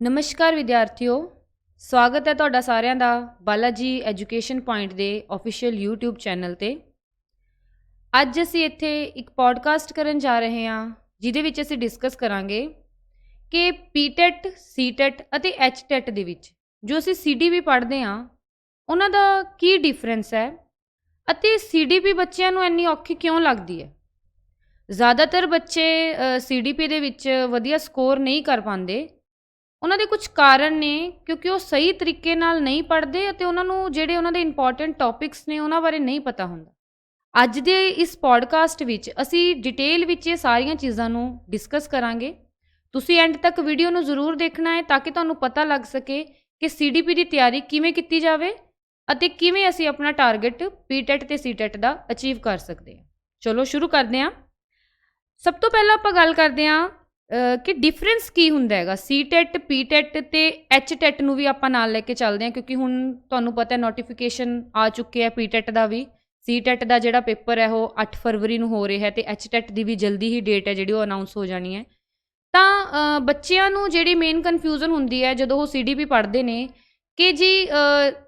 ਨਮਸਕਾਰ ਵਿਦਿਆਰਥੀਓ, ਸਵਾਗਤ ਹੈ ਤੁਹਾਡਾ ਸਾਰਿਆਂ ਦਾ ਬਾਲਾਜੀ ਐਜੂਕੇਸ਼ਨ ਪੁਆਇੰਟ ਦੇ ਅਫੀਸ਼ੀਅਲ YouTube ਚੈਨਲ ਤੇ। ਅੱਜ ਅਸੀਂ ਇੱਥੇ ਇੱਕ ਪੋਡਕਾਸਟ ਕਰਨ ਜਾ ਰਹੇ ਹਾਂ, ਜਿਹਦੇ ਵਿੱਚ ਅਸੀਂ ਡਿਸਕਸ ਕਰਾਂਗੇ ਕਿ ਪੀਟੈਟ ਸੀਟੈਟ ਅਤੇ ਐਚਟੈਟ ਦੇ ਵਿੱਚ ਜੋ ਅਸੀਂ ਸੀਡੀਪੀ ਪੜ੍ਹਦੇ ਹਾਂ, ਉਹਨਾਂ ਦਾ ਕੀ ਡਿਫਰੈਂਸ ਹੈ ਅਤੇ ਸੀਡੀਪੀ ਬੱਚਿਆਂ ਨੂੰ ਇੰਨੀ ਔਖੀ ਕਿਉਂ ਲੱਗਦੀ ਹੈ? ਜ਼ਿਆਦਾਤਰ ਬੱਚੇ ਸੀਡੀਪੀ ਦੇ ਵਿੱਚ ਵਧੀਆ ਸਕੋਰ ਨਹੀਂ ਕਰ ਪਾਉਂਦੇ ਉਹਨਾਂ ਦੇ ਕੁਝ ਕਾਰਨ ਨੇ, ਕਿਉਂਕਿ ਉਹ ਸਹੀ ਤਰੀਕੇ ਨਾਲ ਨਹੀਂ ਪੜ੍ਹਦੇ ਅਤੇ ਉਹਨਾਂ ਨੂੰ ਜਿਹੜੇ ਉਹਨਾਂ ਦੇ ਇੰਪੋਰਟੈਂਟ ਟੌਪਿਕਸ ਨੇ ਉਹਨਾਂ ਬਾਰੇ ਨਹੀਂ ਪਤਾ ਹੁੰਦਾ। ਅੱਜ ਦੇ ਇਸ ਪੋਡਕਾਸਟ ਵਿੱਚ ਅਸੀਂ ਡਿਟੇਲ ਵਿੱਚ ਇਹ ਸਾਰੀਆਂ ਚੀਜ਼ਾਂ ਨੂੰ ਡਿਸਕਸ ਕਰਾਂਗੇ। ਤੁਸੀਂ ਐਂਡ ਤੱਕ ਵੀਡੀਓ ਨੂੰ ਜ਼ਰੂਰ ਦੇਖਣਾ ਹੈ ਤਾਂ ਕਿ ਤੁਹਾਨੂੰ ਪਤਾ ਲੱਗ ਸਕੇ ਕਿ ਸੀਡੀਪੀ ਦੀ ਤਿਆਰੀ ਕਿਵੇਂ ਕੀਤੀ ਜਾਵੇ ਅਤੇ ਕਿਵੇਂ ਅਸੀਂ ਆਪਣਾ ਟਾਰਗੇਟ ਪੀਟੈਟ ਤੇ ਸੀਟੈਟ ਦਾ ਅਚੀਵ ਕਰ ਸਕਦੇ ਹਾਂ। ਚਲੋ ਸ਼ੁਰੂ ਕਰਦੇ ਹਾਂ। ਸਭ ਤੋਂ ਪਹਿਲਾਂ ਆਪਾਂ ਗੱਲ ਕਰਦੇ ਹਾਂ ਕਿ ਡਿਫਰੈਂਸ ਕੀ ਹੁੰਦਾ ਹੈਗਾ? ਸੀਟੈਟ ਪੀਟੈਟ ਤੇ ਐਚਟੈਟ ਨੂੰ ਵੀ ਆਪਾਂ ਨਾਲ ਲੈ ਕੇ ਚੱਲਦੇ ਹਾਂ, ਕਿਉਂਕਿ ਹੁਣ ਤੁਹਾਨੂੰ ਪਤਾ ਹੈ ਨੋਟੀਫਿਕੇਸ਼ਨ ਆ ਚੁੱਕੇ ਹੈ ਪੀਟੈਟ ਦਾ ਵੀ। ਸੀਟੈਟ ਦਾ ਜਿਹੜਾ ਪੇਪਰ ਹੈ, ਉਹ 8 ਫਰਵਰੀ ਨੂੰ ਹੋ ਰਿਹਾ ਹੈ ਤੇ ਐਚਟੈਟ ਦੀ ਵੀ ਜਲਦੀ ਹੀ ਡੇਟ ਹੈ, ਜਿਹੜੀ ਉਹ ਅਨਾਉਂਸ ਹੋ ਜਾਣੀ ਹੈ। ਤਾਂ ਬੱਚਿਆਂ ਨੂੰ ਜਿਹੜੀ ਮੇਨ ਕਨਫਿਊਜ਼ਨ ਹੁੰਦੀ ਹੈ, ਜਦੋਂ ਉਹ ਸੀਡੀਪੀ ਪੜ੍ਹਦੇ ਨੇ, ਕਿ ਜੀ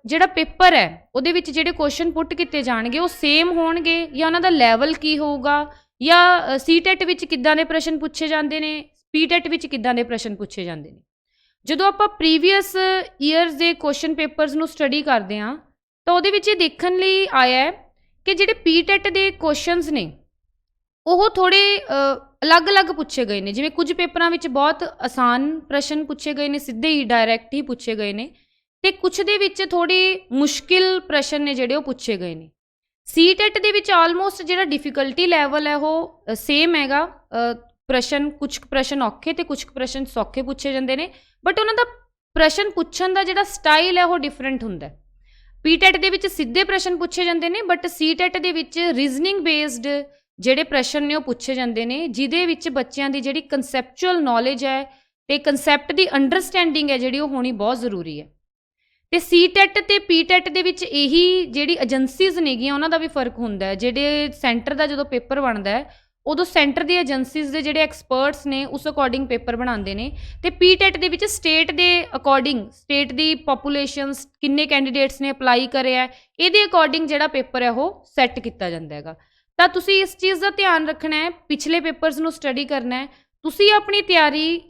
ਜਿਹੜਾ ਪੇਪਰ ਹੈ, ਉਹਦੇ ਵਿੱਚ ਜਿਹੜੇ ਕੁਐਸਚਨ ਪੁੱਟ ਕੀਤੇ ਜਾਣਗੇ, ਉਹ ਸੇਮ ਹੋਣਗੇ ਜਾਂ ਉਹਨਾਂ ਦਾ ਲੈਵਲ ਕੀ ਹੋਊਗਾ? ਜਾਂ ਸੀਟੈਟ ਵਿੱਚ ਕਿੱਦਾਂ ਦੇ ਪ੍ਰਸ਼ਨ ਪੁੱਛੇ ਜਾਂਦੇ ਨੇ? ਪੀਟੈਟ ਵਿੱਚ ਕਿੱਦਾਂ ਦੇ ਪ੍ਰਸ਼ਨ ਪੁੱਛੇ ਜਾਂਦੇ ਨੇ? ਜਦੋਂ ਆਪਾਂ ਪ੍ਰੀਵੀਅਸ ਈਅਰਸ ਦੇ ਕੁਐਸਚਨ ਪੇਪਰਸ ਨੂੰ ਸਟੱਡੀ ਕਰਦੇ ਹਾਂ, ਤਾਂ ਉਹਦੇ ਵਿੱਚ ਇਹ ਦੇਖਣ ਲਈ ਆਇਆ ਹੈ ਕਿ ਜਿਹੜੇ ਪੀਟੈਟ ਦੇ ਕੁਐਸਚਨਸ ਨੇ, ਉਹ ਥੋੜੇ ਅਲੱਗ-ਅਲੱਗ ਪੁੱਛੇ ਗਏ ਨੇ। ਜਿਵੇਂ ਕੁਝ ਪੇਪਰਾਂ ਵਿੱਚ ਬਹੁਤ ਆਸਾਨ ਪ੍ਰਸ਼ਨ ਪੁੱਛੇ ਗਏ ਨੇ, ਸਿੱਧੇ ਹੀ ਡਾਇਰੈਕਟ ਹੀ ਪੁੱਛੇ ਗਏ ਨੇ। ਤੇ ਕੁਝ ਦੇ ਵਿੱਚ ਥੋੜੀ ਮੁਸ਼ਕਿਲ ਪ੍ਰਸ਼ਨ ਨੇ ਜਿਹੜੇ ਉਹ ਪੁੱਛੇ ਗਏ ਨੇ। ਸੀਟੈਟ ਦੇ ਵਿੱਚ ਆਲਮੋਸਟ ਜਿਹੜਾ ਡਿਫਿਕਲਟੀ ਲੈਵਲ ਹੈ ਉਹ ਸੇਮ ਹੈਗਾ ਪ੍ਰਸ਼ਨ ਕੁਝ ਪ੍ਰਸ਼ਨ ਔਖੇ ਤੇ ਕੁਝ ਪ੍ਰਸ਼ਨ ਸੌਖੇ ਪੁੱਛੇ ਜਾਂਦੇ ਨੇ ਬਟ ਉਹਨਾਂ ਦਾ ਪ੍ਰਸ਼ਨ ਪੁੱਛਣ ਦਾ ਜਿਹੜਾ ਸਟਾਈਲ ਹੈ ਉਹ ਡਿਫਰੈਂਟ ਹੁੰਦਾ ਹੈ। ਪੀਟੈਟ ਦੇ ਵਿੱਚ ਸਿੱਧੇ ਪ੍ਰਸ਼ਨ ਪੁੱਛੇ ਜਾਂਦੇ ਨੇ ਬਟ ਸੀਟੈਟ ਦੇ ਵਿੱਚ ਰੀਜ਼ਨਿੰਗ ਬੇਸਡ ਜਿਹੜੇ ਪ੍ਰਸ਼ਨ ਨੇ ਉਹ ਪੁੱਛੇ ਜਾਂਦੇ ਨੇ, ਜਿਹਦੇ ਵਿੱਚ ਬੱਚਿਆਂ ਦੀ ਜਿਹੜੀ ਕਨਸੈਪਚੁਅਲ ਨੌਲੇਜ ਹੈ ਤੇ ਕਨਸੈਪਟ ਦੀ ਅੰਡਰਸਟੈਂਡਿੰਗ ਹੈ ਜਿਹੜੀ ਉਹ ਹੋਣੀ ਬਹੁਤ ਜ਼ਰੂਰੀ ਹੈ। ਤੇ ਸੀਟੈਟ ਤੇ ਪੀਟੈਟ ਦੇ ਵਿੱਚ ਇਹੀ ਜਿਹੜੀ ਏਜੰਸੀਜ਼ ਨੇਗੀਆਂ, ਉਹਨਾਂ ਦਾ ਵੀ ਫ਼ਰਕ ਹੁੰਦਾ ਹੈ, ਜਿਹੜੇ ਸੈਂਟਰ ਦਾ ਜਦੋਂ ਪੇਪਰ ਬਣਦਾ ਹੈ ਉਦੋਂ ਸੈਂਟਰ ਦੀ ਏਜੰਸੀਜ਼ ਦੇ ਜਿਹੜੇ ਐਕਸਪਰਟਸ ਨੇ ਉਸ ਅਕੋਰਡਿੰਗ ਪੇਪਰ ਬਣਾਉਂਦੇ ਨੇ ਤੇ ਪੀਟੈਟ ਦੇ ਵਿੱਚ ਸਟੇਟ ਦੇ ਅਕੋਰਡਿੰਗ ਸਟੇਟ ਦੀ ਪੋਪੂਲੇਸ਼ਨਸ ਕਿੰਨੇ ਕੈਂਡੀਡੇਟਸ ਨੇ ਅਪਲਾਈ ਕਰਿਆ ਹੈ, ਇਹਦੇ ਅਕੋਰਡਿੰਗ ਜਿਹੜਾ ਪੇਪਰ ਹੈ ਉਹ ਸੈੱਟ ਕੀਤਾ ਜਾਂਦਾ ਹੈਗਾ। ਤਾਂ ਤੁਸੀਂ ਇਸ ਚੀਜ਼ ਦਾ ਧਿਆਨ ਰੱਖਣਾ ਹੈ ਪਿਛਲੇ ਪੇਪਰਸ ਨੂੰ ਸਟੱਡੀ ਕਰਨਾ ਹੈ ਤੁਸੀਂ ਆਪਣੀ ਤਿਆਰੀ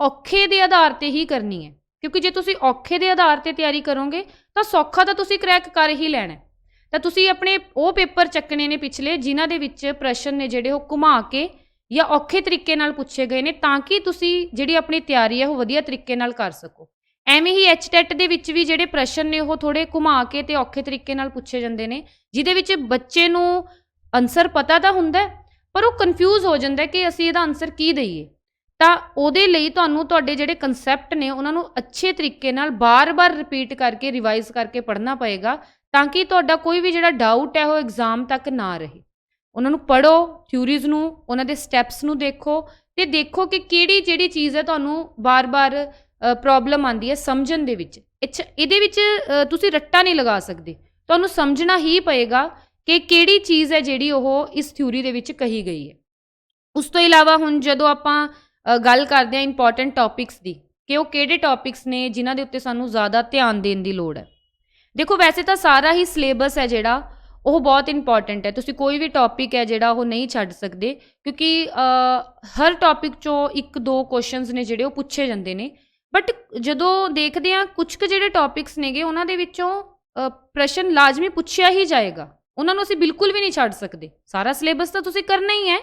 ਔਖੇ ਦੇ ਆਧਾਰ ਤੇ ਹੀ ਕਰਨੀ ਹੈ। ਕਿਉਂਕਿ ਜੇ ਤੁਸੀਂ ਔਖੇ ਦੇ ਆਧਾਰ ਤੇ ਤਿਆਰੀ ਕਰੋਗੇ ਤਾਂ ਸੌਖਾ ਤਾਂ ਤੁਸੀਂ ਕ੍ਰੈਕ ਕਰ ਹੀ ਲੈਣਾ ਤਾਂ ਤੁਸੀਂ ਆਪਣੇ ਉਹ ਪੇਪਰ ਚੱਕਣੇ ਨੇ ਪਿਛਲੇ, ਜਿਨ੍ਹਾਂ ਦੇ ਵਿੱਚ ਪ੍ਰਸ਼ਨ ਨੇ ਜਿਹੜੇ ਉਹ ਘੁਮਾ ਕੇ ਜਾਂ ਔਖੇ ਤਰੀਕੇ ਨਾਲ ਪੁੱਛੇ ਗਏ ਨੇ, ਤਾਂ ਕਿ ਤੁਸੀਂ ਜਿਹੜੀ ਆਪਣੀ ਤਿਆਰੀ ਹੈ ਉਹ ਵਧੀਆ ਤਰੀਕੇ ਨਾਲ ਕਰ ਸਕੋ। ਐਵੇਂ ਹੀ ਐਚਟੈਟ ਦੇ ਵਿੱਚ ਵੀ ਜਿਹੜੇ ਪ੍ਰਸ਼ਨ ਨੇ ਉਹ ਥੋੜੇ ਘੁਮਾ ਕੇ ਤੇ ਔਖੇ ਤਰੀਕੇ ਨਾਲ ਪੁੱਛੇ ਜਾਂਦੇ ਨੇ, ਜਿਹਦੇ ਵਿੱਚ ਬੱਚੇ ਨੂੰ ਆਨਸਰ ਪਤਾ ਤਾਂ ਹੁੰਦਾ ਪਰ ਉਹ ਕਨਫਿਊਜ਼ ਹੋ ਜਾਂਦਾ ਕਿ ਅਸੀਂ ਇਹਦਾ ਆਨਸਰ ਕੀ ਦਈਏ। ਤਾਂ ਉਹਦੇ ਲਈ ਤੁਹਾਨੂੰ ਤੁਹਾਡੇ ਜਿਹੜੇ ਕਨਸੈਪਟ ਨੇ, ਉਹਨਾਂ ਨੂੰ ਅੱਛੇ ਤਰੀਕੇ ਨਾਲ ਬਾਰ-ਬਾਰ ਰਿਪੀਟ ਕਰਕੇ ਰਿਵਾਈਜ਼ ਕਰਕੇ ਪੜ੍ਹਨਾ ਪਏਗਾ ਤਾਂ ਕਿ ਤੁਹਾਡਾ ਕੋਈ ਵੀ ਜਿਹੜਾ ਡਾਊਟ ਹੈ ਉਹ ਐਗਜ਼ਾਮ ਤੱਕ ਨਾ ਰਹੇ। ਉਹਨਾਂ ਨੂੰ ਪੜੋ ਥਿਊਰੀਜ਼ ਨੂੰ, ਉਹਨਾਂ ਦੇ ਸਟੈਪਸ ਨੂੰ ਦੇਖੋ ਤੇ ਦੇਖੋ ਕਿ ਕਿਹੜੀ ਜਿਹੜੀ ਚੀਜ਼ ਹੈ ਤੁਹਾਨੂੰ ਬਾਰ-ਬਾਰ ਪ੍ਰੋਬਲਮ ਆਉਂਦੀ ਹੈ ਸਮਝਣ ਦੇ ਵਿੱਚ। ਅੱਛਾ ਇਹਦੇ ਵਿੱਚ ਤੁਸੀਂ ਰੱਟਾ ਨਹੀਂ ਲਗਾ ਸਕਦੇ। ਤੁਹਾਨੂੰ ਸਮਝਣਾ ਹੀ ਪਏਗਾ ਕਿ ਕਿਹੜੀ ਚੀਜ਼ ਹੈ ਜਿਹੜੀ ਉਹ ਇਸ ਥਿਊਰੀ ਦੇ ਵਿੱਚ ਕਹੀ ਗਈ ਹੈ। ਉਸ ਤੋਂ ਇਲਾਵਾ ਹੁਣ ਜਦੋਂ ਆਪਾਂ ਗੱਲ ਕਰਦੇ ਹਾਂ ਇੰਪੋਰਟੈਂਟ ਟੌਪਿਕਸ ਦੀ, ਕਿ ਉਹ ਕਿਹੜੇ ਟੌਪਿਕਸ ਨੇ ਜਿਨ੍ਹਾਂ ਦੇ ਉੱਤੇ ਸਾਨੂੰ ਜ਼ਿਆਦਾ ਧਿਆਨ ਦੇਣ ਦੀ ਲੋੜ ਹੈ। ਦੇਖੋ, ਵੈਸੇ ਤਾਂ ਸਾਰਾ ਹੀ ਸਿਲੇਬਸ ਹੈ ਜਿਹੜਾ, ਉਹ ਬਹੁਤ ਇੰਪੋਰਟੈਂਟ ਹੈ। ਤੁਸੀਂ ਕੋਈ ਵੀ ਟੌਪਿਕ ਹੈ ਜਿਹੜਾ, ਉਹ ਨਹੀਂ ਛੱਡ ਸਕਦੇ, ਕਿਉਂਕਿ ਹਰ ਟੌਪਿਕ ਚੋਂ ਇੱਕ ਦੋ ਕੁਐਸਚਨਸ ਨੇ ਜਿਹੜੇ, ਉਹ ਪੁੱਛੇ ਜਾਂਦੇ ਨੇ। ਬਟ ਜਦੋਂ ਦੇਖਦੇ ਹਾਂ ਕੁਝ ਕੁ ਜਿਹੜੇ ਟੌਪਿਕਸ ਨੇਗੇ, ਉਹਨਾਂ ਦੇ ਵਿੱਚੋਂ ਪ੍ਰਸ਼ਨ ਲਾਜ਼ਮੀ ਪੁੱਛਿਆ ਹੀ ਜਾਏਗਾ। ਉਹਨਾਂ ਨੂੰ ਅਸੀਂ ਬਿਲਕੁਲ ਵੀ ਨਹੀਂ ਛੱਡ ਸਕਦੇ। ਸਾਰਾ ਸਿਲੇਬਸ ਤਾਂ ਤੁਸੀਂ ਕਰਨਾ ਹੀ ਹੈ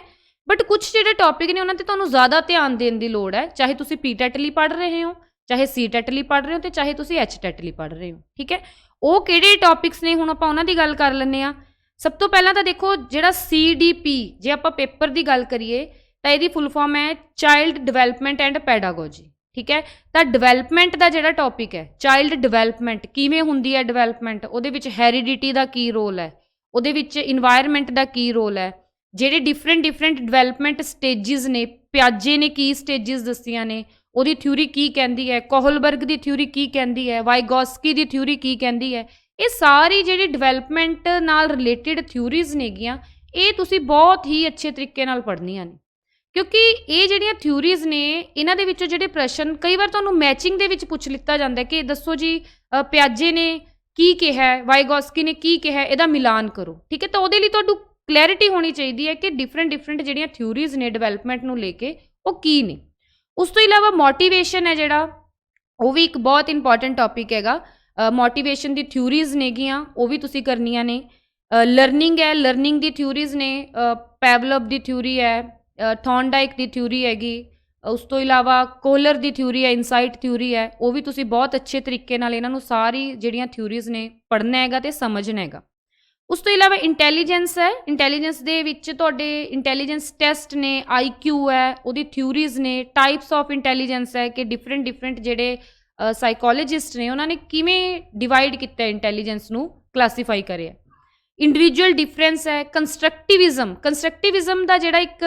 ਬਟ ਕੁਝ ਜਿਹੜੇ ਟੌਪਿਕ ਨੇ, ਉਹਨਾਂ ਤੇ ਤੁਹਾਨੂੰ ਜ਼ਿਆਦਾ ਧਿਆਨ ਦੇਣ ਦੀ ਲੋੜ ਹੈ। ਚਾਹੇ ਤੁਸੀਂ ਪੀਟੈਟ ਲਈ ਪੜ੍ਹ ਰਹੇ ਹੋ, ਚਾਹੇ ਸੀਟੈਟ ਲਈ ਪੜ੍ਹ ਰਹੇ ਹੋ, ਤੇ ਚਾਹੇ ਤੁਸੀਂ ਐਚਟੈਟ ਲਈ ਪੜ੍ਹ ਰਹੇ ਹੋ, ਠੀਕ ਹੈ? ਉਹ ਕਿਹੜੇ ਟੌਪਿਕਸ ਨੇ ਹੁਣ ਆਪਾਂ ਉਹਨਾਂ ਦੀ ਗੱਲ ਕਰ ਲੈਂਦੇ ਆ ਸਭ ਤੋਂ ਪਹਿਲਾਂ ਤਾਂ ਦੇਖੋ ਜਿਹੜਾ CDP ਜੇ ਆਪਾਂ ਪੇਪਰ ਦੀ ਗੱਲ ਕਰੀਏ, ਤਾਂ ਇਹਦੀ ਫੁੱਲ ਫਾਰਮ ਹੈ ਚਾਈਲਡ ਡਿਵੈਲਪਮੈਂਟ ਐਂਡ ਪੈਡਾਗੋਜੀ ਠੀਕ ਹੈ? ਤਾਂ ਡਿਵੈਲਪਮੈਂਟ ਦਾ ਜਿਹੜਾ ਟੌਪਿਕ ਹੈ ਚਾਈਲਡ ਡਿਵੈਲਪਮੈਂਟ ਕਿਵੇਂ ਹੁੰਦੀ ਹੈ ਡਿਵੈਲਪਮੈਂਟ ਉਹਦੇ ਵਿੱਚ ਹੈਰੀਡਿਟੀ ਦਾ ਕੀ ਰੋਲ ਹੈ? ਉਹਦੇ ਵਿੱਚ এনवायरमेंट ਦਾ ਕੀ ਰੋਲ ਹੈ? ਜਿਹੜੇ ਡਿਫਰੈਂਟ ਡਿਫਰੈਂਟ ਡਿਵੈਲਪਮੈਂਟ ਸਟੇजेस ਨੇ, ਪਿਆਜੇ ਨੇ ਕੀ ਸਟੇजेस ਦੱਸੀਆਂ ਨੇ? ਉਹਦੀ ਥਿਊਰੀ ਕੀ ਕਹਿੰਦੀ ਹੈ? ਕੋਹਲਬਰਗ ਦੀ ਥਿਊਰੀ ਕੀ ਕਹਿੰਦੀ ਹੈ? ਵਾਈਗੋਸਕੀ ਦੀ ਥਿਊਰੀ ਕੀ ਕਹਿੰਦੀ ਹੈ? ਇਹ ਸਾਰੀ ਜਿਹੜੀ ਡਿਵੈਲਪਮੈਂਟ ਨਾਲ ਰਿਲੇਟਡ ਥਿਊਰੀਜ਼ ਨੇਗੀਆਂ ਇਹ ਤੁਸੀਂ ਬਹੁਤ ਹੀ ਅੱਛੇ ਤਰੀਕੇ ਨਾਲ ਪੜ੍ਹਨੀਆਂ ਨੇ। ਕਿਉਂਕਿ ਇਹ ਜਿਹੜੀਆਂ ਥਿਊਰੀਜ਼ ਨੇ, ਇਹਨਾਂ ਦੇ ਵਿੱਚੋਂ ਜਿਹੜੇ ਪ੍ਰਸ਼ਨ ਕਈ ਵਾਰ ਤੁਹਾਨੂੰ ਮੈਚਿੰਗ ਦੇ ਵਿੱਚ ਪੁੱਛ ਲਿੱਤਾ ਜਾਂਦਾ ਕਿ ਦੱਸੋ ਜੀ ਪਿਆਜੇ ਨੇ ਕੀ ਕਿਹਾ ਵਾਈਗੋਸਕੀ ਨੇ ਕੀ ਕਿਹਾ ਇਹਦਾ ਮਿਲਾਨ ਕਰੋ। ਠੀਕ ਹੈ? ਤਾਂ ਉਹਦੇ ਲਈ ਤੁਹਾਨੂੰ ਕਲੈਰਿਟੀ ਹੋਣੀ ਚਾਹੀਦੀ ਹੈ ਕਿ ਡਿਫਰੈਂਟ ਡਿਫਰੈਂਟ ਜਿਹੜੀਆਂ ਥਿਊਰੀਜ਼ ਨੇ ਡਿਵੈਲਪਮੈਂਟ ਨੂੰ ਲੈ ਕੇ, ਉਹ ਕੀ ਨੇ? ਉਸ ਤੋਂ ਇਲਾਵਾ ਮੋਟੀਵੇਸ਼ਨ ਹੈ ਜਿਹੜਾ, ਉਹ ਵੀ ਇੱਕ ਬਹੁਤ ਇੰਪੋਰਟੈਂਟ ਟੌਪਿਕ ਹੈਗਾ। ਮੋਟੀਵੇਸ਼ਨ ਦੀ ਥਿਊਰੀਜ਼ ਨੇਗੀਆਂ, ਉਹ ਵੀ ਤੁਸੀਂ ਕਰਨੀਆਂ ਨੇ। ਲਰਨਿੰਗ ਹੈ ਲਰਨਿੰਗ ਦੀ ਥਿਊਰੀਜ਼ ਨੇ। ਪੈਵਲਪ ਦੀ ਥਿਊਰੀ ਹੈ ਥੌਂਡਾਈਕ ਦੀ ਥਿਊਰੀ ਹੈਗੀ। ਉਸ ਤੋਂ ਇਲਾਵਾ ਕੋਲਰ ਦੀ ਥਿਊਰੀ ਹੈ ਇਨਸਾਈਟ ਥਿਊਰੀ ਹੈ। ਉਹ ਵੀ ਤੁਸੀਂ ਬਹੁਤ ਅੱਛੇ ਤਰੀਕੇ ਨਾਲ ਇਹਨਾਂ ਨੂੰ ਸਾਰੀ ਜਿਹੜੀਆਂ ਥਿਊਰੀਜ਼ ਨੇ, ਪੜ੍ਹਨਾ ਹੈਗਾ ਤੇ ਸਮਝਣਾ ਹੈਗਾ। ਉਸ ਤੋਂ ਇਲਾਵਾ ਇੰਟੈਲੀਜੈਂਸ ਹੈ। ਇੰਟੈਲੀਜੈਂਸ ਦੇ ਵਿੱਚ ਤੁਹਾਡੇ ਇੰਟੈਲੀਜੈਂਸ ਟੈਸਟ ਨੇ ਆਈਕਿਊ ਹੈ, ਉਹਦੀ ਥਿਊਰੀਜ਼ ਨੇ ਟਾਈਪਸ ਆਫ ਇੰਟੈਲੀਜੈਂਸ ਹੈ ਕਿ ਡਿਫਰੈਂਟ ਡਿਫਰੈਂਟ ਜਿਹੜੇ ਸਾਈਕੋਲੋਜਿਸਟ ਨੇ, ਉਹਨਾਂ ਨੇ ਕਿਵੇਂ ਡਿਵਾਈਡ ਕੀਤਾ ਇੰਟੈਲੀਜੈਂਸ ਨੂੰ ਕਲਾਸੀਫਾਈ ਕਰਿਆ। ਇੰਡੀਵਿਜੂਅਲ ਡਿਫਰੈਂਸ ਹੈ ਕੰਸਟਰਕਟਿਵਿਜ਼ਮ ਕੰਸਟਰਕਟਿਵਿਜ਼ਮ ਦਾ ਜਿਹੜਾ ਇੱਕ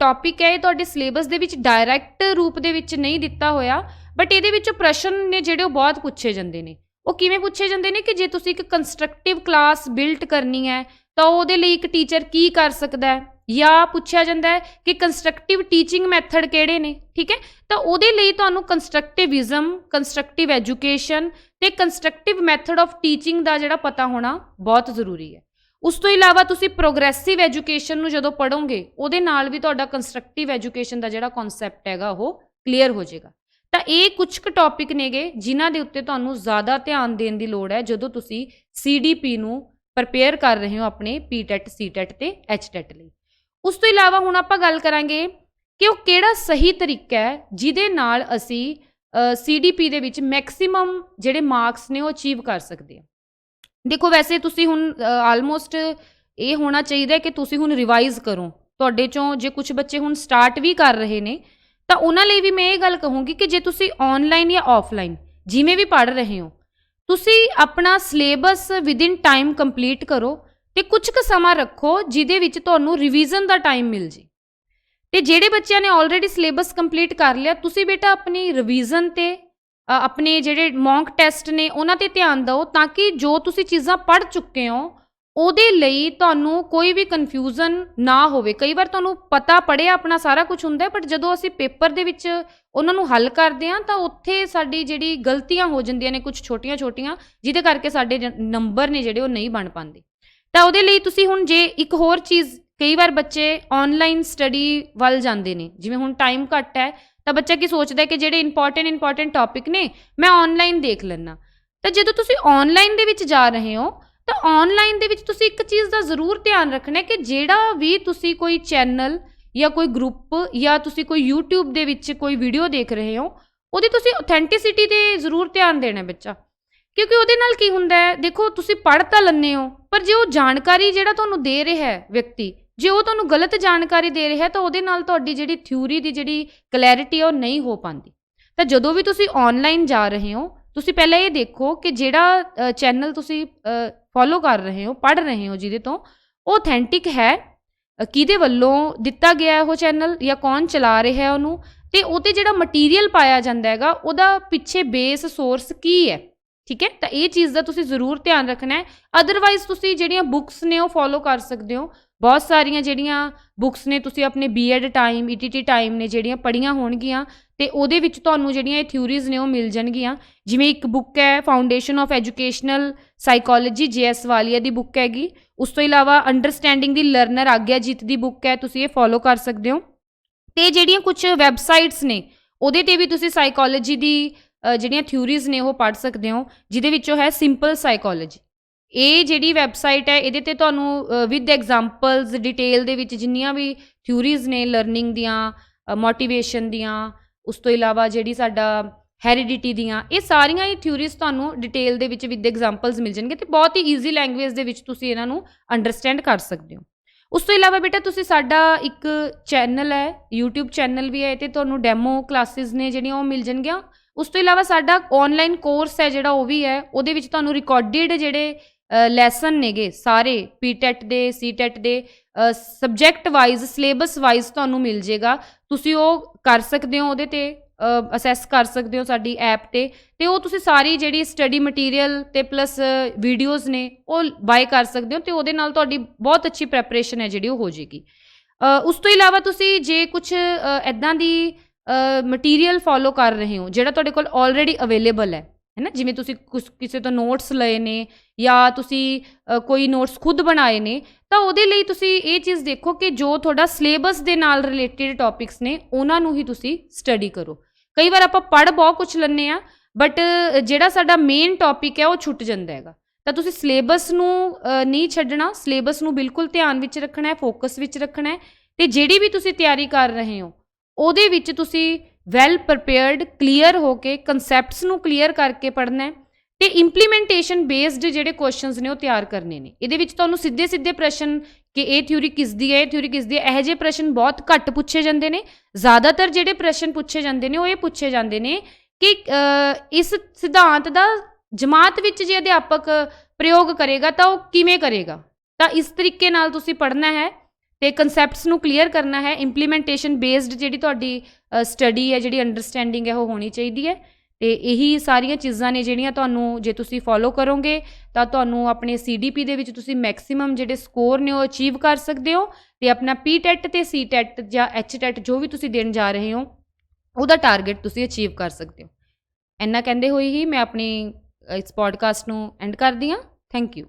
ਟੌਪਿਕ ਹੈ, ਇਹ ਤੁਹਾਡੇ ਸਿਲੇਬਸ ਦੇ ਵਿੱਚ ਡਾਇਰੈਕਟ ਰੂਪ ਦੇ ਵਿੱਚ ਨਹੀਂ ਦਿੱਤਾ ਹੋਇਆ ਬਟ ਇਹਦੇ ਵਿੱਚ ਪ੍ਰਸ਼ਨ ਨੇ ਜਿਹੜੇ ਉਹ ਬਹੁਤ ਪੁੱਛੇ ਜਾਂਦੇ ਨੇ। ਉਹ ਕਿਵੇਂ ਪੁੱਛੇ ਜਾਂਦੇ ਨੇ ਕਿ ਜੇ ਤੁਸੀਂ ਇੱਕ ਕੰਸਟਰਕਟਿਵ ਕਲਾਸ ਬਿਲਟ ਕਰਨੀ ਹੈ, ਤਾਂ ਉਹਦੇ ਲਈ ਇੱਕ ਟੀਚਰ ਕੀ ਕਰ ਸਕਦਾ ਹੈ? ਜਾਂ ਪੁੱਛਿਆ ਜਾਂਦਾ ਹੈ ਕਿ ਕੰਸਟਰਕਟਿਵ ਟੀਚਿੰਗ ਮੈਥਡ ਕਿਹੜੇ ਨੇ? ਠੀਕ ਹੈ? ਤਾਂ ਉਹਦੇ ਲਈ ਤੁਹਾਨੂੰ ਕੰਸਟਰਕਟਿਵਿਜ਼ਮ ਕੰਸਟਰਕਟਿਵ ਐਜੂਕੇਸ਼ਨ ਤੇ ਕੰਸਟਰਕਟਿਵ ਮੈਥਡ ਆਫ ਟੀਚਿੰਗ ਦਾ ਜਿਹੜਾ ਪਤਾ ਹੋਣਾ ਬਹੁਤ ਜ਼ਰੂਰੀ ਹੈ। ਉਸ ਤੋਂ ਇਲਾਵਾ ਤੁਸੀਂ ਪ੍ਰੋਗਰੈਸਿਵ ਐਜੂਕੇਸ਼ਨ ਨੂੰ ਜਦੋਂ ਪੜੋਗੇ ਉਹਦੇ ਨਾਲ ਵੀ ਤੁਹਾਡਾ ਕੰਸਟਰਕਟਿਵ ਐਜੂਕੇਸ਼ਨ ਦਾ ਜਿਹੜਾ ਕਨਸੈਪਟ ਹੈਗਾ, ਉਹ ਕਲੀਅਰ ਹੋ ਜਾਏਗਾ। ਤਾਂ ਇਹ ਕੁਝ ਕੁ ਟੌਪਿਕ ਨੇਗੇ ਜਿਨ੍ਹਾਂ ਦੇ ਉੱਤੇ ਤੁਹਾਨੂੰ ਜ਼ਿਆਦਾ ਧਿਆਨ ਦੇਣ ਦੀ ਲੋੜ ਹੈ ਜਦੋਂ ਤੁਸੀਂ ਸੀਡੀਪੀ ਨੂੰ ਪ੍ਰਪੇਅਰ ਕਰ ਰਹੇ ਹੋ ਆਪਣੇ ਪੀਟੈਟ ਸੀਟੈਟ ਤੇ ਐਚਟੈਟ ਲਈ। ਉਸ ਤੋਂ ਇਲਾਵਾ ਹੁਣ ਆਪਾਂ ਗੱਲ ਕਰਾਂਗੇ ਕਿ ਉਹ ਕਿਹੜਾ ਸਹੀ ਤਰੀਕਾ ਹੈ ਜਿਹਦੇ ਨਾਲ ਅਸੀਂ ਸੀਡੀਪੀ ਦੇ ਵਿੱਚ ਮੈਕਸਿਮਮ ਜਿਹੜੇ ਮਾਰਕਸ ਨੇ ਉਹ ਅਚੀਵ ਕਰ ਸਕਦੇ ਹਾਂ। ਦੇਖੋ ਵੈਸੇ ਤੁਸੀਂ ਹੁਣ ਆਲਮੋਸਟ ਇਹ ਹੋਣਾ ਚਾਹੀਦਾ ਕਿ ਤੁਸੀਂ ਹੁਣ ਰਿਵਾਈਜ਼ ਕਰੋ। ਤੁਹਾਡੇ ਚੋਂ ਜੇ ਕੁਝ ਬੱਚੇ ਹੁਣ ਸਟਾਰਟ ਵੀ ਕਰ ਰਹੇ ਨੇ ਤਾਂ ਉਹਨਾਂ ਲਈ ਵੀ ਮੈਂ ਇਹ ਗੱਲ ਕਹੂੰਗੀ ਕਿ ਜੇ ਤੁਸੀਂ ਆਨਲਾਈਨ ਜਾਂ ਆਫਲਾਈਨ ਜਿਵੇਂ ਵੀ ਪੜ੍ਹ ਰਹੇ ਹੋ, ਤੁਸੀਂ ਆਪਣਾ ਸਿਲੇਬਸ ਵਿਦਿਨ ਟਾਈਮ ਕੰਪਲੀਟ ਕਰੋ ਤੇ ਕੁਝ ਕੁ ਸਮਾਂ ਰੱਖੋ ਜਿਹਦੇ ਵਿੱਚ ਤੁਹਾਨੂੰ ਰਿਵੀਜ਼ਨ ਦਾ ਟਾਈਮ ਮਿਲ ਜੇ। ਤੇ ਜਿਹੜੇ ਬੱਚਿਆਂ ਨੇ ਆਲਰੇਡੀ ਸਿਲੇਬਸ ਕੰਪਲੀਟ ਕਰ ਲਿਆ, ਤੁਸੀਂ ਬੇਟਾ ਆਪਣੀ ਰਿਵੀਜ਼ਨ ਤੇ ਆਪਣੇ ਜਿਹੜੇ ਮੌਂਕ ਟੈਸਟ ਨੇ ਉਹਨਾਂ ਤੇ ਧਿਆਨ ਦਿਓ ਤਾਂ ਕਿ ਜੋ ਤੁਸੀਂ ਚੀਜ਼ਾਂ ਪੜ੍ਹ ਚੁੱਕੇ ਹੋ ਉਹਦੇ ਲਈ ਤੁਹਾਨੂੰ ਕੋਈ ਵੀ ਕਨਫਿਊਜ਼ਨ ਨਾ ਹੋਵੇ। ਕਈ ਵਾਰ ਤੁਹਾਨੂੰ ਪਤਾ ਪੜਿਆ ਆਪਣਾ ਸਾਰਾ ਕੁਝ ਹੁੰਦਾ ਬਟ ਜਦੋਂ ਅਸੀਂ ਪੇਪਰ ਦੇ ਵਿੱਚ ਉਹਨਾਂ ਨੂੰ ਹੱਲ ਕਰਦੇ ਹਾਂ, ਤਾਂ ਉੱਥੇ ਸਾਡੀ ਜਿਹੜੀ ਗਲਤੀਆਂ ਹੋ ਜਾਂਦੀਆਂ ਨੇ ਕੁਝ ਛੋਟੀਆਂ-ਛੋਟੀਆਂ, ਜਿਹਦੇ ਕਰਕੇ ਸਾਡੇ ਨੰਬਰ ਨੇ ਜਿਹੜੇ ਉਹ ਨਹੀਂ ਬਣ ਪਾਉਂਦੇ। ਤਾਂ ਉਹਦੇ ਲਈ ਤੁਸੀਂ ਹੁਣ ਜੇ ਇੱਕ ਹੋਰ ਚੀਜ਼, ਕਈ ਵਾਰ ਬੱਚੇ ਆਨਲਾਈਨ ਸਟੱਡੀ ਵੱਲ ਜਾਂਦੇ ਨੇ, ਜਿਵੇਂ ਹੁਣ ਟਾਈਮ ਘੱਟ ਹੈ, ਤਾਂ ਬੱਚਾ ਕੀ ਸੋਚਦਾ ਹੈ ਕਿ ਜਿਹੜੇ ਇੰਪੋਰਟੈਂਟ ਇੰਪੋਰਟੈਂਟ ਟੌਪਿਕ ਨੇ, ਮੈਂ ਆਨਲਾਈਨ ਦੇਖ ਲੈਣਾ ਤਾਂ ਜਦੋਂ ਤੁਸੀਂ ਆਨਲਾਈਨ ਦੇ ਵਿੱਚ ਜਾ ਰਹੇ ਹੋ ਤਾਂ ਆਨਲਾਈਨ ਦੇ ਵਿੱਚ ਤੁਸੀਂ ਇੱਕ ਚੀਜ਼ ਦਾ ਜ਼ਰੂਰ ਧਿਆਨ ਰੱਖਣਾ ਹੈ ਕਿ ਜਿਹੜਾ ਵੀ ਤੁਸੀਂ ਕੋਈ ਚੈਨਲ ਜਾਂ ਕੋਈ ਗਰੁੱਪ ਜਾਂ ਤੁਸੀਂ ਕੋਈ YouTube ਦੇ ਵਿੱਚ ਕੋਈ ਵੀਡੀਓ ਦੇਖ ਰਹੇ ਹੋ, ਉਹਦੀ ਤੁਸੀਂ ਆਥੈਂਟਿਸਿਟੀ ਤੇ ਜ਼ਰੂਰ ਧਿਆਨ ਦੇਣਾ ਬੱਚਾ। ਕਿਉਂਕਿ ਉਹਦੇ ਨਾਲ ਕੀ ਹੁੰਦਾ ਹੈ, ਦੇਖੋ ਤੁਸੀਂ ਪੜ੍ਹ ਤਾਂ ਲੈਂਦੇ ਹੋ, ਪਰ ਜੇ ਉਹ ਜਾਣਕਾਰੀ ਜਿਹੜਾ ਤੁਹਾਨੂੰ ਦੇ ਰਿਹਾ ਹੈ ਵਿਅਕਤੀ, ਜੇ ਉਹ ਤੁਹਾਨੂੰ ਗਲਤ ਜਾਣਕਾਰੀ ਦੇ ਰਿਹਾ ਤਾਂ ਉਹਦੇ ਨਾਲ ਤੁਹਾਡੀ ਜਿਹੜੀ ਥਿਊਰੀ ਦੀ ਜਿਹੜੀ ਕਲੈਰਿਟੀ ਹੈ, ਉਹ ਨਹੀਂ ਹੋ ਪਾਉਂਦੀ। ਤਾਂ ਜਦੋਂ ਵੀ ਤੁਸੀਂ ਆਨਲਾਈਨ ਜਾ ਰਹੇ ਹੋ ਤੁਸੀਂ ਪਹਿਲਾਂ ਇਹ ਦੇਖੋ ਕਿ ਜਿਹੜਾ ਚੈਨਲ ਤੁਸੀਂ ਫੋਲੋ ਕਰ ਰਹੇ ਹੋ, ਪੜ੍ਹ ਰਹੇ ਹੋ ਜਿਹਦੇ ਤੋਂ, ਉਹ ਆਥੈਂਟਿਕ ਹੈ। ਕਿਹਦੇ ਵੱਲੋਂ ਦਿੱਤਾ ਗਿਆ ਉਹ ਚੈਨਲ ਜਾਂ ਕੌਣ ਚਲਾ ਰਿਹਾ ਹੈ ਉਹਨੂੰ? ਤੇ ਉਹ ਤੇ ਜਿਹੜਾ ਮਟੀਰੀਅਲ ਪਾਇਆ ਜਾਂਦਾ ਹੈਗਾ, ਉਹਦਾ ਪਿੱਛੇ ਬੇਸ ਸੋਰਸ ਕੀ ਹੈ? ਠੀਕ ਹੈ? ਤਾਂ ਇਹ ਚੀਜ਼ ਦਾ ਤੁਸੀਂ ਜ਼ਰੂਰ ਧਿਆਨ ਰੱਖਣਾ ਹੈ। ਅਦਰਵਾਈਜ਼ ਤੁਸੀਂ ਜਿਹੜੀਆਂ ਬੁੱਕਸ ਨੇ ਉਹ ਫੋਲੋ ਕਰ ਸਕਦੇ ਹੋ। ਬਹੁਤ ਸਾਰੀਆਂ ਜਿਹੜੀਆਂ ਬੁੱਕਸ ਨੇ, ਤੁਸੀਂ ਆਪਣੇ ਬੀਐਡ ਟਾਈਮ ਈਟੀਟੀ ਟਾਈਮ ਨੇ ਜਿਹੜੀਆਂ ਪੜ੍ਹੀਆਂ ਹੋਣਗੀਆਂ ਤੇ ਉਹਦੇ ਵਿੱਚ ਤੁਹਾਨੂੰ ਜਿਹੜੀਆਂ ਇਹ ਥਿਊਰੀਜ਼ ਨੇ ਉਹ ਮਿਲ ਜਾਣਗੀਆਂ। ਜਿਵੇਂ ਇੱਕ ਬੁੱਕ ਹੈ foundation of educational psychology GS Walia the book ਹੈਗੀ। ਉਸ ਤੋਂ ਇਲਾਵਾ ਅੰਡਰਸਟੈਂਡਿੰਗ ਦੀ ਲਰਨਰ ਆਗਿਆ ਆਗਿਆਜੀਤ ਦੀ ਬੁੱਕ ਹੈ, ਤੁਸੀਂ ਇਹ ਫੋਲੋ ਕਰ ਸਕਦੇ ਹੋ। ਤੇ ਜਿਹੜੀਆਂ ਕੁਝ ਵੈਬਸਾਈਟਸ ਨੇ, ਉਹਦੇ ਤੇ ਵੀ ਤੁਸੀਂ ਸਾਈਕੋਲੋਜੀ ਦੀ ਜਿਹੜੀਆਂ ਥਿਊਰੀਜ਼ ਨੇ ਉਹ ਪੜ੍ਹ ਸਕਦੇ ਹੋ, ਜਿਹਦੇ ਵਿੱਚੋਂ ਹੈ ਸਿੰਪਲ ਸਾਈਕੋਲੋਜੀ ਇਹ ਜਿਹੜੀ ਵੈਬਸਾਈਟ ਹੈ, ਇਹਦੇ ਤੇ ਤੁਹਾਨੂੰ ਵਿਦ ਐਗਜ਼ਾਮਪਲਸ ਡਿਟੇਲ ਦੇ ਵਿੱਚ ਜਿੰਨੀਆਂ ਵੀ ਥਿਊਰੀਜ਼ ਨੇ ਲਰਨਿੰਗ ਦੀਆਂ ਮੋਟੀਵੇਸ਼ਨ ਦੀਆਂ ਉਸ ਤੋਂ ਇਲਾਵਾ ਜਿਹੜੀ ਸਾਡਾ ਹੈਰੀਡਿਟੀ ਦੀਆਂ, ਇਹ ਸਾਰੀਆਂ ਹੀ ਥਿਊਰੀਜ਼ ਤੁਹਾਨੂੰ ਡਿਟੇਲ ਦੇ ਵਿੱਚ ਵਿਦ ਐਗਜ਼ਾਮਪਲਸ ਮਿਲ ਜਾਣਗੇ ਤੇ ਬਹੁਤ ਹੀ ਈਜ਼ੀ ਲੈਂਗੁਏਜ ਦੇ ਵਿੱਚ ਤੁਸੀਂ ਇਹਨਾਂ ਨੂੰ ਅੰਡਰਸਟੈਂਡ ਕਰ ਸਕਦੇ ਹੋ। ਉਸ ਤੋਂ ਇਲਾਵਾ ਬੇਟਾ ਤੁਸੀਂ ਸਾਡਾ ਇੱਕ ਚੈਨਲ ਹੈ, YouTube ਚੈਨਲ ਵੀ ਹੈ ਇਹ ਤੇ ਤੁਹਾਨੂੰ ਡੈਮੋ ਕਲਾਸਿਸ ਨੇ ਜਿਹੜੀਆਂ ਉਹ ਮਿਲ ਜਾਣਗੀਆਂ। ਉਸ ਤੋਂ ਇਲਾਵਾ ਸਾਡਾ ਆਨਲਾਈਨ ਕੋਰਸ ਹੈ ਜਿਹੜਾ ਉਹ ਵੀ ਹੈ, ਉਹਦੇ ਵਿੱਚ ਤੁਹਾਨੂੰ ਰਿਕਾਰਡਡ ਜਿਹੜੇ ਲੈਸਨ ਨੇਗੇ ਸਾਰੇ ਪੀਟੈਟ ਦੇ ਸੀਟੈਟ ਦੇ। ਸਬਜੈਕਟ ਵਾਈਜ਼ ਸਿਲੇਬਸ ਵਾਈਜ਼ ਤੁਹਾਨੂੰ ਮਿਲ ਜੇਗਾ। ਤੁਸੀਂ ਉਹ ਕਰ ਸਕਦੇ ਹੋ ਉਹਦੇ ਤੇ ਅਸੈਸ ਕਰ ਸਕਦੇ ਹੋ ਸਾਡੀ ਐਪ ਤੇ। ਤੇ ਉਹ ਤੁਸੀਂ ਸਾਰੀ ਜਿਹੜੀ ਸਟੱਡੀ ਮਟੀਰੀਅਲ ਤੇ ਪਲੱਸ ਵੀਡੀਓਜ਼ ਨੇ, ਉਹ ਬਾਏ ਕਰ ਸਕਦੇ ਹੋ ਤੇ ਉਹਦੇ ਨਾਲ ਤੁਹਾਡੀ ਬਹੁਤ ਅੱਛੀ ਪ੍ਰੈਪਰੇਸ਼ਨ ਹੈ ਜਿਹੜੀ ਉਹ ਹੋ ਜੇਗੀ। ਉਸ ਤੋਂ ਇਲਾਵਾ ਤੁਸੀਂ ਜੇ ਕੁਝ ਐਦਾਂ ਦੀ ਮਟੀਰੀਅਲ ਫੋਲੋ ਕਰ ਰਹੇ ਹੋ, ਜਿਹੜਾ ਤੁਹਾਡੇ ਕੋਲ ਆਲਰੇਡੀ ਅਵੇਲੇਬਲ ਹੈ ਹੈ ਨਾ? ਜਿਵੇਂ ਤੁਸੀਂ ਕੁਛ ਕਿਸੇ ਤੋਂ ਨੋਟਸ ਲਏ ਨੇ ਜਾਂ ਤੁਸੀਂ ਕੋਈ ਨੋਟਸ ਖੁਦ ਬਣਾਏ ਨੇ, ਤਾਂ ਉਹਦੇ ਲਈ ਤੁਸੀਂ ਇਹ ਚੀਜ਼ ਦੇਖੋ ਕਿ ਜੋ ਤੁਹਾਡਾ ਸਿਲੇਬਸ ਦੇ ਨਾਲ ਰਿਲੇਟਡ ਟੌਪਿਕਸ ਨੇ, ਉਹਨਾਂ ਨੂੰ ਹੀ ਤੁਸੀਂ ਸਟੱਡੀ ਕਰੋ। ਕਈ ਵਾਰ ਆਪਾਂ ਪੜ੍ਹ ਬਹੁਤ ਕੁਝ ਲੈਂਦੇ ਆ ਬਟ ਜਿਹੜਾ ਸਾਡਾ ਮੇਨ ਟੌਪਿਕ ਹੈ ਉਹ ਛੁੱਟ ਜਾਂਦਾ ਹੈਗਾ। ਤਾਂ ਤੁਸੀਂ ਸਿਲੇਬਸ ਨੂੰ ਨਹੀਂ ਛੱਡਣਾ ਸਿਲੇਬਸ ਨੂੰ ਬਿਲਕੁਲ ਧਿਆਨ ਵਿੱਚ ਰੱਖਣਾ ਹੈ ਫੋਕਸ ਵਿੱਚ ਰੱਖਣਾ ਹੈ, ਤੇ ਜਿਹੜੀ ਵੀ ਤੁਸੀਂ ਤਿਆਰੀ ਕਰ ਰਹੇ ਹੋ, ਉਹਦੇ ਵਿੱਚ ਤੁਸੀਂ ਵੈਲ ਪ੍ਰਿਪੇਅਰਡ ਕਲੀਅਰ ਹੋ ਕੇ ਕਨਸੈਪਟਸ ਨੂੰ ਕਲੀਅਰ ਕਰਕੇ ਪੜ੍ਹਨਾ ਹੈ ਤੇ ਇੰਪਲੀਮੈਂਟੇਸ਼ਨ ਬੇਸਡ ਜਿਹੜੇ ਕੁਐਸਚਨਸ ਨੇ ਉਹ ਤਿਆਰ ਕਰਨੇ ਨੇ। ਇਹਦੇ ਵਿੱਚ ਤੁਹਾਨੂੰ ਸਿੱਧੇ ਸਿੱਧੇ ਪ੍ਰਸ਼ਨ ਕਿ ਇਹ ਥਿਊਰੀ ਕਿਸ ਦੀ ਹੈ, ਇਹ ਥਿਊਰੀ ਕਿਸ ਦੀ ਹੈ, ਇਹੋ ਜਿਹੇ ਪ੍ਰਸ਼ਨ ਬਹੁਤ ਘੱਟ ਪੁੱਛੇ ਜਾਂਦੇ ਨੇ। ਜ਼ਿਆਦਾਤਰ ਜਿਹੜੇ ਪ੍ਰਸ਼ਨ ਪੁੱਛੇ ਜਾਂਦੇ ਨੇ ਉਹ ਇਹ ਪੁੱਛੇ ਜਾਂਦੇ ਨੇ ਕਿ ਇਸ ਸਿਧਾਂਤ ਦਾ ਜਮਾਤ ਵਿੱਚ ਜੇ ਅਧਿਆਪਕ ਪ੍ਰਯੋਗ ਕਰੇਗਾ ਤਾਂ ਉਹ ਕਿਵੇਂ ਕਰੇਗਾ? ਤਾਂ ਇਸ ਤਰੀਕੇ ਨਾਲ ਤੁਸੀਂ ਪੜ੍ਹਨਾ ਹੈ। ਤੇ ਕਨਸੈਪਟਸ ਨੂੰ ਕਲੀਅਰ ਕਰਨਾ ਹੈ ਇੰਪਲੀਮੈਂਟੇਸ਼ਨ ਬੇਸਡ ਜਿਹੜੀ ਤੁਹਾਡੀ ਸਟੱਡੀ ਹੈ, ਜਿਹੜੀ ਅੰਡਰਸਟੈਂਡਿੰਗ ਹੈ, ਉਹ ਹੋਣੀ ਚਾਹੀਦੀ ਹੈ। ਤੇ ਇਹੀ ਸਾਰੀਆਂ ਚੀਜ਼ਾਂ ਨੇ ਜਿਹੜੀਆਂ ਤੁਹਾਨੂੰ ਜੇ ਤੁਸੀਂ ਫੋਲੋ ਕਰੋਗੇ, ਤਾਂ ਤੁਹਾਨੂੰ ਆਪਣੇ ਸੀਡੀਪੀ ਦੇ ਵਿੱਚ ਤੁਸੀਂ ਮੈਕਸਿਮਮ ਜਿਹੜੇ ਸਕੋਰ ਨੇ, ਉਹ ਅਚੀਵ ਕਰ ਸਕਦੇ ਹੋ ਤੇ ਆਪਣਾ ਪੀਟੈਟ ਤੇ ਸੀਟੈਟ ਜਾਂ ਐਚਟੈਟ ਜੋ ਵੀ ਤੁਸੀਂ ਦੇਣ ਜਾ ਰਹੇ ਹੋ, ਉਹਦਾ ਟਾਰਗੇਟ ਤੁਸੀਂ ਅਚੀਵ ਕਰ ਸਕਦੇ ਹੋ। ਇੰਨਾ ਕਹਿੰਦੇ ਹੋਏ ਹੀ ਮੈਂ ਆਪਣੀ ਇਸ ਪੋਡਕਾਸਟ ਨੂੰ ਐਂਡ ਕਰਦੀ ਹਾਂ। Thank you